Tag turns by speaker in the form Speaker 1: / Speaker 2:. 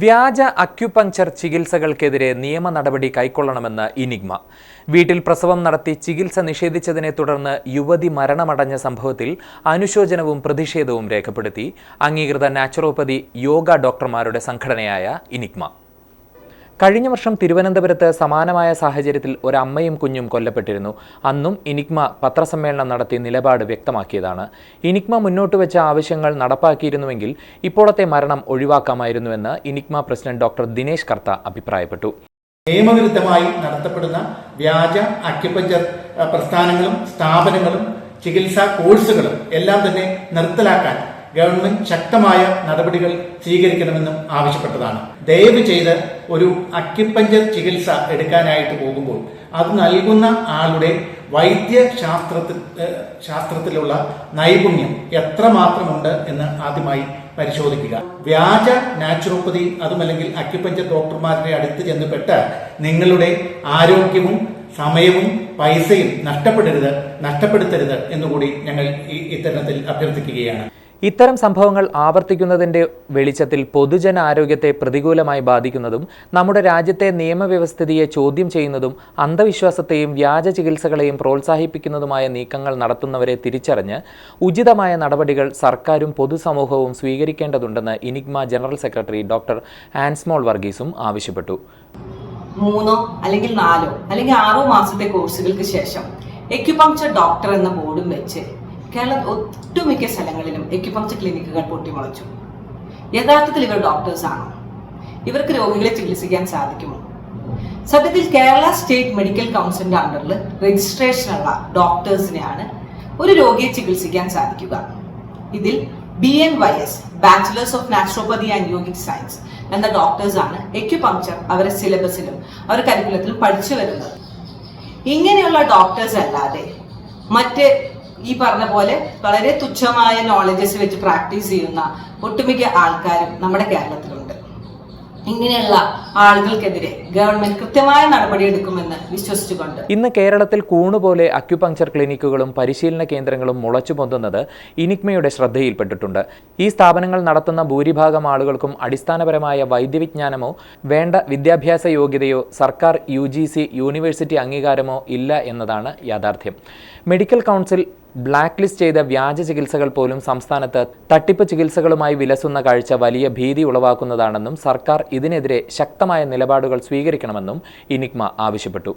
Speaker 1: വ്യാജ അക്യുപങ്ചർ ചികിത്സകൾക്കെതിരെ നിയമ നടപടി കൈക്കൊള്ളണമെന്ന് ഇനിഗ്മ. വീട്ടിൽ പ്രസവം നടത്തി ചികിത്സ നിഷേധിച്ചതിനെ തുടർന്ന് യുവതി മരണമടഞ്ഞ സംഭവത്തിൽ അനുശോചനവും പ്രതിഷേധവും രേഖപ്പെടുത്തി. അംഗീകൃത നാച്ചുറോപ്പതി യോഗ ഡോക്ടർമാരുടെ സംഘടനയായ ഇനിഗ്മ. കഴിഞ്ഞ വർഷം തിരുവനന്തപുരത്ത് സമാനമായ സാഹചര്യത്തിൽ ഒരമ്മയും കുഞ്ഞും കൊല്ലപ്പെട്ടിരുന്നു. അന്നും ഇനിക്മ പത്രസമ്മേളനം നടത്തി നിലപാട് വ്യക്തമാക്കിയതാണ്. ഇനിക്മ മുന്നോട്ട് വെച്ച ആവശ്യങ്ങൾ നടപ്പാക്കിയിരുന്നുവെങ്കിൽ ഇപ്പോഴത്തെ മരണം ഒഴിവാക്കാമായിരുന്നുവെന്ന് ഇനിക്മ പ്രസിഡന്റ് ഡോക്ടർ ദിനേശ് കർത്ത അഭിപ്രായപ്പെട്ടു.
Speaker 2: നിയമവിരുദ്ധമായി നടത്തപ്പെടുന്ന വ്യാജ അക്യുപഞ്ചർ പ്രസ്ഥാനങ്ങളും സ്ഥാപനങ്ങളും ചികിത്സാ കോഴ്സുകളും എല്ലാം തന്നെ നിർത്തലാക്കാൻ ഗവൺമെന്റ് ശക്തമായ നടപടികൾ സ്വീകരിക്കണമെന്നും ആവശ്യപ്പെട്ടതാണ്. ദയവ് ചെയ്ത് ഒരു അക്യുപഞ്ചർ ചികിത്സ എടുക്കാനായിട്ട് പോകുമ്പോൾ അത് നൽകുന്ന ആളുടെ വൈദ്യശാസ്ത്രത്തിൽ ശാസ്ത്രത്തിലുള്ള നൈപുണ്യം എത്രമാത്രമുണ്ട് എന്ന് ആദ്യമായി പരിശോധിക്കുക. വ്യാജ നാച്ചുറോപ്പതി അതുമല്ലെങ്കിൽ അക്യുപഞ്ചർ ഡോക്ടർമാരുടെ അടുത്ത് ചെന്നപ്പെട്ട് നിങ്ങളുടെ ആരോഗ്യവും സമയവും പൈസയും നഷ്ടപ്പെടരുത് നഷ്ടപ്പെടുത്തരുത് എന്നുകൂടി ഞങ്ങൾ ഈ ഇത്തരണത്തിൽ അഭ്യർത്ഥിക്കുകയാണ്.
Speaker 1: ഇത്തരം സംഭവങ്ങൾ ആവർത്തിക്കുന്നതിന്റെ വെളിച്ചത്തിൽ പൊതുജനാരോഗ്യത്തെ പ്രതികൂലമായി ബാധിക്കുന്നതും നമ്മുടെ രാജ്യത്തെ നിയമവ്യവസ്ഥിതിയെ ചോദ്യം ചെയ്യുന്നതും അന്ധവിശ്വാസത്തെയും വ്യാജ ചികിത്സകളെയും പ്രോത്സാഹിപ്പിക്കുന്നതുമായ നീക്കങ്ങൾ നടത്തുന്നവരെ തിരിച്ചറിഞ്ഞ് ഉചിതമായ നടപടികൾ സർക്കാരും പൊതുസമൂഹവും സ്വീകരിക്കേണ്ടതുണ്ടെന്ന് ഇനിഗ്മ ജനറൽ സെക്രട്ടറി ഡോക്ടർ ആൻസ്മോൾ വർഗീസും ആവശ്യപ്പെട്ടു.
Speaker 3: മൂന്നോ അല്ലെങ്കിൽ നാലോ അല്ലെങ്കിൽ ആറോ മാസത്തെ കോഴ്സുകൾക്ക് ശേഷം എക്യുപങ്ചർ ഡോക്ടർ എന്ന ബോർഡും വെച്ച് കേരളത്തിൽ ഒട്ടുമിക്ക സ്ഥലങ്ങളിലും എക്യുപങ്ചർ ക്ലിനിക്കുകൾ പൊട്ടിമുളച്ചു. യഥാർത്ഥത്തിൽ ഇവർ ഡോക്ടേഴ്സ് ആണോ? ഇവർക്ക് രോഗികളെ ചികിത്സിക്കാൻ സാധിക്കുമോ? സത്യത്തിൽ കേരള സ്റ്റേറ്റ് മെഡിക്കൽ കൗൺസിലിന്റെ അണ്ടറിൽ രജിസ്ട്രേഷനുള്ള ഡോക്ടേഴ്സിനെയാണ് ഒരു രോഗിയെ ചികിത്സിക്കാൻ സാധിക്കുക. ഇതിൽ B N Y S bachelors of naturopathy and yogic science എന്ന ഡോക്ടേഴ്സ് ആണ് എക്യുപങ്ചർ അവരുടെ സിലബസിലും അവരുടെ കരിക്കുലത്തിലും പഠിച്ചു വരുന്നത്. ഇങ്ങനെയുള്ള ഡോക്ടേഴ്സ് അല്ലാതെ മറ്റ് ഈ പറഞ്ഞ പോലെ വളരെ തുച്ഛമായ നോളജസ് വെച്ച് പ്രാക്ടീസ് ചെയ്യുന്ന ഒട്ടുമിക്ക ആൾക്കാരും നമ്മുടെ കേരളത്തിലുണ്ട്. ഇങ്ങനെയുള്ള ആളുകൾക്കെതിരെ ഗവൺമെന്റ് കൃത്യമായ നടപടിയെടുക്കുമെന്ന് വിശ്വസിച്ചുകൊണ്ട്.
Speaker 1: ഇന്ന് കേരളത്തിൽ കൂണുപോലെ അക്യുപങ്ചർ ക്ലിനിക്കുകളും പരിശീലന കേന്ദ്രങ്ങളും മുളച്ചു പൊന്തുന്നത് ഇനിക്മയുടെ ശ്രദ്ധയിൽപ്പെട്ടിട്ടുണ്ട്. ഈ സ്ഥാപനങ്ങൾ നടത്തുന്ന ഭൂരിഭാഗം ആളുകൾക്കും അടിസ്ഥാനപരമായ വൈദ്യവിജ്ഞാനമോ വേണ്ട വിദ്യാഭ്യാസ യോഗ്യതയോ സർക്കാർ യു യൂണിവേഴ്സിറ്റി അംഗീകാരമോ ഇല്ല എന്നതാണ് യാഥാർത്ഥ്യം. മെഡിക്കൽ കൗൺസിൽ ബ്ലാക്ക് ലിസ്റ്റ് ചെയ്ത വ്യാജ ചികിത്സകൾ പോലും സംസ്ഥാനത്ത് തട്ടിപ്പ് ചികിത്സകളുമായി വിലസുന്ന കാഴ്ച വലിയ ഭീതി ഉളവാക്കുന്നതാണെന്നും സർക്കാർ ഇതിനെതിരെ ശക്തമായ നിലപാടുകൾ സ്വീകരിക്കണമെന്നും ഇനിക്മ ആവശ്യപ്പെട്ടു.